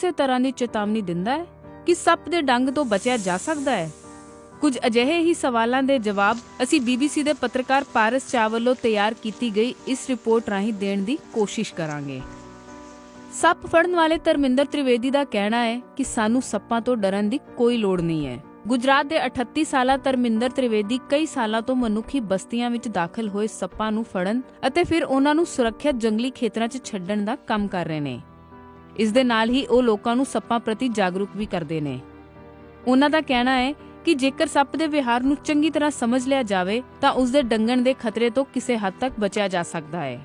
ਕਿਸੇ ਤਰ੍ਹਾਂ ਦੀ ਚੇਤਾਵਨੀ ਦਿੰਦਾ ਹੈ ਕਿ ਸੱਪ ਦੇ ਡੰਗ ਤੋਂ ਬਚਿਆ ਜਾ ਸਕਦਾ ਹੈ। ਕੁਝ ਅਜਿਹੇ ਹੀ ਸਵਾਲਾਂ ਦੇ ਜਵਾਬ ਅਸੀਂ BBC ਦੇ ਪੱਤਰਕਾਰ ਪਾਰਸ ਚਾਹ ਤਿਆਰ ਕੀਤੀ ਗਈ ਇਸ ਰਿਪੋਰਟ ਰਾਹੀਂ ਦੇਣ ਦੀ ਕੋਸ਼ਿਸ਼ ਕਰਾਂਗੇ। ਸੱਪ ਫੜਨ ਵਾਲੇ ਧਰਮਿੰਦਰ ਤ੍ਰਿਵੇਦੀ ਦਾ ਕਹਿਣਾ ਹੈ ਕਿ ਸਾਨੂੰ ਸੱਪਾਂ ਤੋਂ ਡਰਨ ਦੀ ਕੋਈ ਲੋੜ ਨਹੀਂ ਹੈ। ਗੁਜਰਾਤ ਦੇ 38 ਸਾਲਾ ਧਰਮਿੰਦਰ ਤ੍ਰਿਵੇਦੀ ਕਈ ਸਾਲਾਂ ਤੋਂ ਮਨੁੱਖੀ ਬਸਤੀਆਂ ਵਿੱਚ ਦਾਖਲ ਹੋਏ ਸੱਪਾਂ ਨੂੰ ਫੜਨ ਅਤੇ ਫਿਰ ਉਹਨਾਂ ਨੂੰ ਸੁਰੱਖਿਅਤ ਜੰਗਲੀ ਖੇਤਰਾਂ 'ਚ ਛੱਡਣ ਦਾ ਕੰਮ ਕਰ ਰਹੇ ਨੇ। ਇਸ ਦੇ ਨਾਲ ਹੀ ਉਹ ਲੋਕਾਂ ਨੂੰ ਸੱਪਾਂ ਪ੍ਰਤੀ ਜਾਗਰੂਕ ਵੀ ਕਰਦੇ ਨੇ। ਉਹਨਾਂ ਦਾ ਕਹਿਣਾ ਹੈ ਕਿ ਜੇਕਰ ਸੱਪ ਦੇ ਵਿਹਾਰ ਨੂੰ ਚੰਗੀ ਤਰ੍ਹਾਂ ਸਮਝ ਲਿਆ ਜਾਵੇ, ਤਾਂ ਉਸ ਦੇ ਡੰਗਣ ਦੇ ਖਤਰੇ ਤੋਂ ਕਿਸੇ ਹੱਦ ਤੱਕ ਬਚਿਆ ਜਾ ਸਕਦਾ ਹੈ।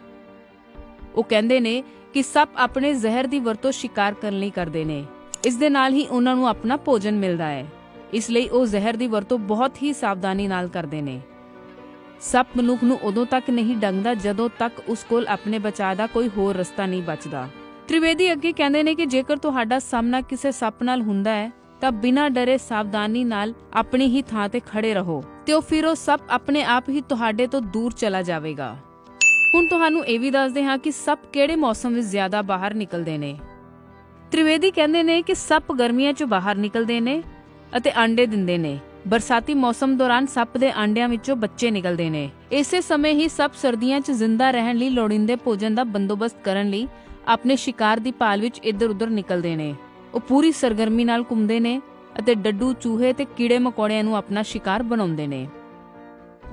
ਉਹ ਕਹਿੰਦੇ ਨੇ ਕਿ ਸੱਪ ਆਪਣੇ ਜ਼ਹਿਰ ਦੀ ਵਰਤੋਂ ਸ਼ਿਕਾਰ ਕਰਨ ਲਈ ਕਰਦੇ ਨੇ। ਇਸ ਦੇ ਨਾਲ ਹੀ ਉਹਨਾਂ ਨੂੰ ਆਪਣਾ ਭੋਜਨ ਮਿਲਦਾ ਹੈ। ਇਸ ਲਈ ਉਹ ਜ਼ਹਿਰ ਦੀ ਵਰਤੋਂ ਬਹੁਤ ਹੀ ਸਾਵਧਾਨੀ ਨਾਲ ਕਰਦੇ ਨੇ। ਸੱਪ ਮਨੁੱਖ ਨੂੰ ਉਦੋਂ ਤੱਕ ਨਹੀਂ ਡੰਗਦਾ ਜਦੋਂ ਤੱਕ ਉਸ ਕੋਲ ਆਪਣੇ ਬਚਾਅ ਦਾ ਕੋਈ ਹੋਰ ਰਸਤਾ ਨਹੀਂ ਬਚਦਾ। ਤ੍ਰਿਵੇਦੀ ਅੱਗੇ ਕਹਿੰਦੇ ਨੇ ਕਿ ਜੇਕਰ ਤੁਹਾਡਾ ਸਾਹਮਣਾ ਕਿਸੇ ਸੱਪ ਨਾਲ ਹੁੰਦਾ ਹੈ, ਤਾਂ ਬਿਨਾਂ ਡਰੇ ਸਾਵਧਾਨੀ ਨਾਲ ਆਪਣੀ ਹੀ ਥਾਂ ਤੇ ਖੜੇ ਰਹੋ ਤੇ ਉਹ ਫਿਰ ਉਹ ਸੱਪ ਆਪਣੇ ਆਪ ਹੀ ਤੁਹਾਡੇ ਤੋਂ ਦੂਰ ਚਲਾ ਜਾਵੇਗਾ। ਹੁਣ ਤੁਹਾਨੂੰ ਇਹ ਵੀ ਦੱਸਦੇ ਹਾਂ ਕਿ ਸੱਪ ਕਿਹੜੇ ਮੌਸਮ ਵਿੱਚ ਜ਼ਿਆਦਾ ਬਾਹਰ ਨਿਕਲਦੇ ਨੇ। ਤ੍ਰਿਵੇਦੀ ਕਹਿੰਦੇ ਨੇ ਕਿ ਸੱਪ ਗਰਮੀਆਂ 'ਚ ਬਾਹਰ ਨਿਕਲਦੇ ਨੇ ਅਤੇ ਆਂਡੇ ਦਿੰਦੇ ਨੇ। ਬਰਸਾਤੀ ਮੌਸਮ ਦੌਰਾਨ ਸੱਪ ਦੇ ਆਂਡਿਆਂ ਵਿੱਚੋਂ ਬੱਚੇ ਨਿਕਲਦੇ ਨੇ। ਇਸੇ ਸਮੇਂ ਹੀ ਸੱਪ ਸਰਦੀਆਂ 'ਚ ਜ਼ਿੰਦਾ ਰਹਿਣ ਲਈ ਲੋੜੀਂਦੇ ਭੋਜਨ ਦਾ ਬੰਦੋਬਸਤ ਕਰਨ ਲਈ ਆਪਣੇ ਸ਼ਿਕਾਰ ਦੀ ਭਾਲ ਵਿੱਚ ਇੱਧਰ-ਉੱਧਰ ਨਿਕਲਦੇ ਨੇ। ਉਹ ਪੂਰੀ ਸਰਗਰਮੀ ਨਾਲ ਘੁੰਮਦੇ ਨੇ ਅਤੇ ਡੱਡੂ, ਚੂਹੇ ਤੇ ਕੀੜੇ ਮਕੌੜਿਆਂ ਨੂੰ ਆਪਣਾ ਸ਼ਿਕਾਰ ਬਣਾਉਂਦੇ ਨੇ।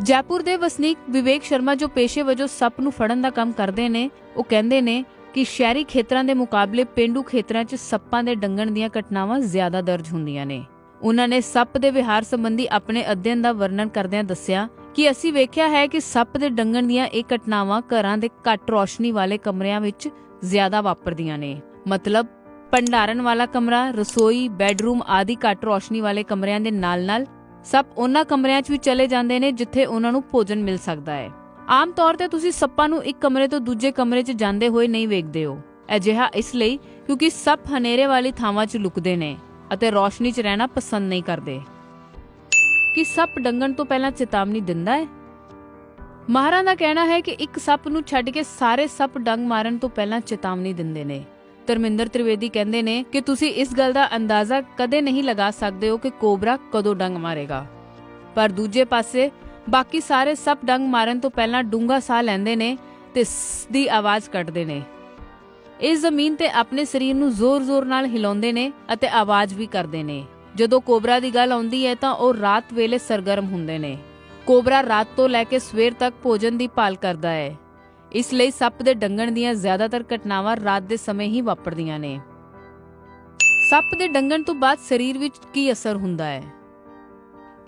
ਜੈਪੁਰ ਦੇ ਵਸਨੀਕ ਵਿਵੇਕ ਸ਼ਰਮਾ ਜੋ ਪੇਸ਼ੇ ਵਜੋਂ ਸੱਪ ਨੂੰ ਫੜਨ ਦਾ ਕੰਮ ਕਰਦੇ ਨੇ, ਉਹ ਕਹਿੰਦੇ ਨੇ ਕਿ ਸ਼ਹਿਰੀ ਖੇਤਰਾਂ ਦੇ ਮੁਕਾਬਲੇ ਪਿੰਡੂ ਖੇਤਰਾਂ 'ਚ ਸੱਪਾਂ ਦੇ ਡੰਗਣ ਦੀਆਂ ਘਟਨਾਵਾਂ ਜ਼ਿਆਦਾ ਦਰਜ ਹੁੰਦੀਆਂ ਨੇ। ਉਹਨਾਂ ਨੇ ਸੱਪ ਦੇ ਵਿਹਾਰ ਸੰਬੰਧੀ ਆਪਣੇ ਅਧਿਐਨ ਦਾ ਵਰਣਨ ਕਰਦਿਆਂ ਦੱਸਿਆ ਕਿ ਅਸੀਂ ਵੇਖਿਆ ਹੈ ਕਿ ਸੱਪ ਦੇ ਡੰਗਣ ਦੀਆਂ ਇਹ ਘਟਨਾਵਾਂ ਘਰਾਂ ਦੇ ਘੱਟ ਰੋਸ਼ਨੀ ਵਾਲੇ ਕਮਰਿਆਂ ਵਿੱਚ ਜ਼ਿਆਦਾ ਵਾਪਰਦੀਆਂ ਨੇ। ਮਤਲਬ, ਭੰਡਾਰਨ ਵਾਲਾ ਕਮਰਾ, ਰਸੋਈ, ਬੈੱਡਰੂਮ ਆਦਿ ਘੱਟ ਰੋਸ਼ਨੀ ਵਾਲੇ ਕਮਰਿਆਂ ਦੇ ਨਾਲ-ਨਾਲ ਸੱਪ ਉਹਨਾਂ ਕਮਰਿਆਂ 'ਚ ਵੀ ਚਲੇ ਜਾਂਦੇ ਨੇ ਜਿੱਥੇ ਉਹਨਾਂ ਨੂੰ ਭੋਜਨ ਮਿਲ ਸਕਦਾ ਹੈ। ਆਮ ਤੌਰ ਤੇ ਤੁਸੀਂ ਸੱਪਾਂ ਨੂੰ ਇੱਕ ਕਮਰੇ ਤੋਂ ਦੂਜੇ ਕਮਰੇ 'ਚ ਜਾਂਦੇ ਹੋਏ ਨਹੀਂ ਵੇਖਦੇ ਹੋ। ਅਜਿਹਾ ਇਸ ਲਈ ਕਿਉਂਕਿ ਸੱਪ ਹਨੇਰੇ ਵਾਲੀ ਥਾਵਾਂ 'ਚ ਲੁਕਦੇ ਨੇ ਅਤੇ ਰੋਸ਼ਨੀ 'ਚ ਰਹਿਣਾ ਪਸੰਦ ਨਹੀਂ ਕਰਦੇ। ਕਿ ਸੱਪ ਡੰਗਣ ਤੋਂ ਪਹਿਲਾਂ ਚੇਤਾਵਨੀ ਦਿੰਦਾ ਹੈ? ਮਾਹਰਾਂ ਦਾ ਕਹਿਣਾ ਹੈ ਕਿ ਇੱਕ ਸੱਪ ਨੂੰ ਛੱਡ ਕੇ ਸਾਰੇ ਸੱਪ ਡੰਗ ਮਾਰਨ ਤੋਂ ਪਹਿਲਾਂ ਚੇਤਾਵਨੀ ਦਿੰਦੇ ਨੇ। ਧਰਮਿੰਦਰ ਤ੍ਰਿਵੇਦੀ ਕਹਿੰਦੇ ਨੇ ਕਿ ਤੁਸੀਂ ਇਸ ਗੱਲ ਦਾ ਅੰਦਾਜ਼ਾ ਕਦੇ ਨਹੀਂ ਲਗਾ ਸਕਦੇ ਹੋ ਕਿ ਕੋਬਰਾ ਕਦੋਂ ਡੰਗ ਮਾਰੇਗਾ। ਪਰ ਦੂਜੇ ਪਾਸੇ, ਬਾਕੀ ਸਾਰੇ ਸੱਪ ਡੰਗ ਮਾਰਨ ਤੋਂ ਪਹਿਲਾਂ ਡੂੰਘਾ ਸਾਹ ਲੈਂਦੇ ਨੇ ਤੇ ਸ ਦੀ ਆਵਾਜ਼ ਕੱਢਦੇ ਨੇ। ਇਸ ਜ਼ਮੀਨ ਤੇ ਆਪਣੇ ਸਰੀਰ ਨੂੰ ਜ਼ੋਰ-ਜ਼ੋਰ ਨਾਲ ਹਿਲਾਉਂਦੇ ਨੇ ਅਤੇ ਆਵਾਜ਼ ਵੀ ਕਰਦੇ ਨੇ। ਜਦੋਂ ਕੋਬਰਾ ਦੀ ਗੱਲ ਆਉਂਦੀ ਹੈ ਤਾਂ ਉਹ ਰਾਤ ਵੇਲੇ ਸਰਗਰਮ ਹੁੰਦੇ ਨੇ। ਕੋਬਰਾ ਰਾਤ ਤੋਂ ਲੈ ਕੇ ਸਵੇਰ ਤੱਕ ਭੋਜਨ ਦੀ ਭਾਲ ਕਰਦਾ ਹੈ। ਇਸ ਲਈ ਸੱਪ ਦੇ ਡੰਗਣ ਦੀਆਂ ਜ਼ਿਆਦਾਤਰ ਘਟਨਾਵਾਂ ਰਾਤ ਦੇ ਸਮੇਂ ਹੀ ਵਾਪਰਦੀਆਂ ਨੇ। ਸੱਪ ਦੇ ਡੰਗਣ ਤੋਂ ਬਾਅਦ ਸਰੀਰ ਵਿੱਚ ਕੀ ਅਸਰ ਹੁੰਦਾ ਹੈ?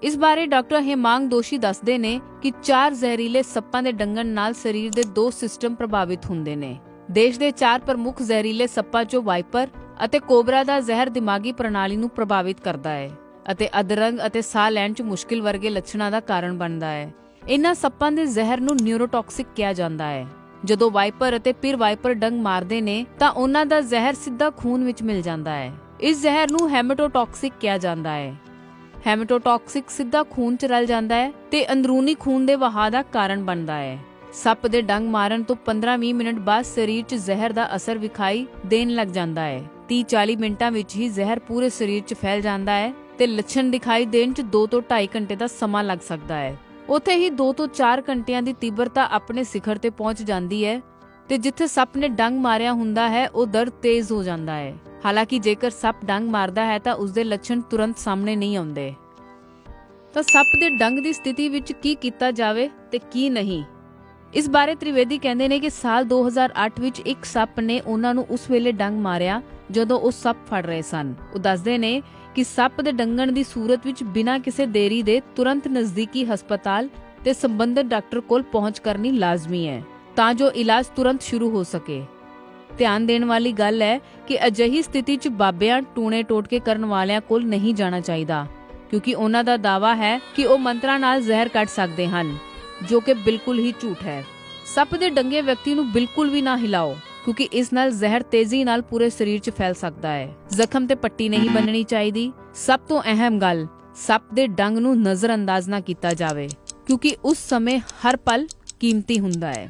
ਇਸ ਬਾਰੇ ਡਾਕਟਰ ਹੇਮਾਂਗ ਦੋਸ਼ੀ ਦੱਸਦੇ ਨੇ ਕਿ ਚਾਰ ਜ਼ਹਿਰੀਲੇ ਸੱਪਾਂ ਦੇ ਡੰਗਣ ਨਾਲ ਸਰੀਰ ਦੇ ਦੋ ਸਿਸਟਮ ਪ੍ਰਭਾਵਿਤ ਹੁੰਦੇ ਨੇ। ਦੇਸ਼ ਦੇ ਚਾਰ ਪ੍ਰਮੁੱਖ ਜ਼ਹਿਰੀਲੇ ਸੱਪਾਂ 'ਚੋਂ ਵਾਈਪਰ ਅਤੇ ਕੋਬਰਾ ਦਾ ਜ਼ਹਿਰ ਦਿਮਾਗੀ ਪ੍ਰਣਾਲੀ ਨੂੰ ਪ੍ਰਭਾਵਿਤ ਕਰਦਾ ਹੈ। ਅਤੇ ਅਧਰੰਗ ਅਤੇ ਸਾਹ ਲੈਣ 'ਚ ਮੁਸ਼ਕਿਲ ਵਰਗੇ ਲੱਛਣਾਂ ਦਾ ਕਾਰਨ ਬਣਦਾ ਹੈ। ਇਨ੍ਹਾਂ ਸੱਪਾਂ ਦੇ ਜ਼ਹਿਰ ਨੂੰ ਨਿਊਰੋਟੌਕਸਿਕ ਕਿਹਾ ਜਾਂਦਾ ਹੈ। ਜਦੋਂ ਵਾਈਪਰ ਅਤੇ ਫਿਰ ਵਾਈਪਰ ਡੰਗ ਮਾਰਦੇ ਨੇ, ਤਾਂ ਉਹਨਾਂ ਦਾ ਜ਼ਹਿਰ ਸਿੱਧਾ ਖੂਨ ਵਿੱਚ ਮਿਲ ਜਾਂਦਾ ਹੈ। ਇਸ ਜ਼ਹਿਰ ਨੂੰ ਹੈਮੇਟੋਟੌਕਸਿਕ ਕਿਹਾ ਜਾਂਦਾ ਹੈ। ਹੈਮੇਟੋਟੌਕਸਿਕ ਸਿੱਧਾ ਖੂਨ 'ਚ ਰਲ ਜਾਂਦਾ ਹੈ ਤੇ ਅੰਦਰੂਨੀ ਖੂਨ ਦੇ ਵਹਾਅ ਦਾ ਕਾਰਨ ਬਣਦਾ ਹੈ। ਸੱਪ ਦੇ ਡੰਗ ਮਾਰਨ ਤੋਂ 15-20 ਮਿੰਟ ਬਾਅਦ ਸਰੀਰ 'ਚ ਜ਼ਹਿਰ ਦਾ ਅਸਰ ਵਿਖਾਈ ਦੇਣ ਲੱਗ ਜਾਂਦਾ ਹੈ। 30-40 ਮਿੰਟਾਂ ਵਿੱਚ ਹੀ ਜ਼ਹਿਰ ਪੂਰੇ ਸਰੀਰ 'ਚ ਫੈਲ ਜਾਂਦਾ ਹੈ ਤੇ ਲੱਛਣ ਦਿਖਾਈ ਦੇਣ 'ਚ 2 ਤੋਂ 2.5 ਘੰਟੇ ਦਾ ਸਮਾਂ ਲੱਗ ਸਕਦਾ ਹੈ। ਉੱਥੇ ਹੀ 2 ਤੋਂ 4 ਘੰਟਿਆਂ ਦੀ ਤੀਬਰਤਾ ਆਪਣੇ ਸਿਖਰ ਤੇ ਪਹੁੰਚ ਜਾਂਦੀ ਹੈ ਤੇ ਜਿੱਥੇ ਸੱਪ ਨੇ ਡੰਗ ਮਾਰਿਆ ਹੁੰਦਾ ਹੈ, ਉਹ ਦਰਦ ਤੇਜ਼ ਹੋ ਜਾਂਦਾ ਹੈ। ਹਾਲਾਂਕਿ ਜੇਕਰ ਸੱਪ ਡੰਗ ਮਾਰਦਾ ਹੈ ਤਾਂ ਉਸਦੇ ਲੱਛਣ ਤੁਰੰਤ ਸਾਹਮਣੇ ਨਹੀਂ ਆਉਂਦੇ। ਤਾਂ ਸੱਪ ਦੇ ਡੰਗ ਦੀ ਸਥਿਤੀ ਵਿੱਚ ਕੀ ਕੀਤਾ ਜਾਵੇ ਤੇ ਕੀ ਨਹੀਂ? ਇਸ ਬਾਰੇ ਤ੍ਰਿਵੇਦੀ ਕਹਿੰਦੇ ਨੇ ਕਿ ਸਾਲ 2008 ਵਿੱਚ ਇੱਕ ਸੱਪ ਨੇ ਉਹਨਾਂ ਨੂੰ ਉਸ ਵੇਲੇ ਡੰਗ ਮਾਰਿਆ ਜਦੋਂ ਉਹ ਸੱਪ ਫੜ ਰਹੇ ਸਨ। ਉਹ ਦੱਸਦੇ ਨੇ ਕਿ ਸੱਪ ਦੇ ਡੰਗਣ ਦੀ ਸੂਰਤ ਵਿੱਚ ਬਿਨਾਂ ਕਿਸੇ ਦੇਰੀ ਦੇ ਤੁਰੰਤ ਨਜ਼ਦੀਕੀ ਹਸਪਤਾਲ ਤੇ ਸੰਬੰਧਿਤ ਡਾਕਟਰ ਕੋਲ ਪਹੁੰਚ ਕਰਨੀ ਲਾਜ਼ਮੀ ਹੈ, ਤਾਂ ਜੋ ਇਲਾਜ ਤੁਰੰਤ ਸ਼ੁਰੂ ਹੋ ਸਕੇ। ਧਿਆਨ ਦੇਣ ਵਾਲੀ ਗੱਲ ਹੈ ਕਿ ਅਜਿਹੀ ਸਥਿਤੀ 'ਚ ਬਾਬਿਆਂ ਟੂਣੇ ਟੋਟਕੇ ਕਰਨ ਵਾਲਿਆਂ ਕੋਲ ਨਹੀਂ ਜਾਣਾ ਚਾਹੀਦਾ, ਕਿਉਂਕਿ ਉਹਨਾਂ ਦਾ ਦਾਵਾ ਹੈ ਕਿ ਉਹ ਮੰਤਰਾਂ ਨਾਲ ਜ਼ਹਿਰ ਕੱਢ ਸਕਦੇ ਹਨ, ਜੋ ਕਿ ਬਿਲਕੁਲ ਹੀ ਝੂਠ ਹੈ। ਸੱਪ ਦੇ ਡੰਗੇ ਵਿਅਕਤੀ ਨੂੰ ਬਿਲਕੁਲ ਵੀ ਨਾ ਹਿਲਾਓ। ਕਿਉਂਕਿ ਇਸ ਨਾਲ ਜ਼ਹਿਰ ਤੇਜ਼ੀ ਨਾਲ ਪੂਰੇ ਸਰੀਰ 'ਚ ਫੈਲ ਸਕਦਾ ਹੈ। ਜ਼ਖਮ ਤੇ ਪੱਟੀ ਨਹੀਂ ਬੰਨਣੀ ਚਾਹੀਦੀ। ਸਭ ਤੋਂ ਅਹਿਮ ਗੱਲ, ਸੱਪ ਦੇ ਡੰਗ ਨੂੰ ਨਜ਼ਰਅੰਦਾਜ਼ ਨਾ ਕੀਤਾ ਜਾਵੇ, ਕਿਉਂਕਿ ਉਸ ਸਮੇਂ ਹਰ ਪਲ ਕੀਮਤੀ ਹੁੰਦਾ ਹੈ।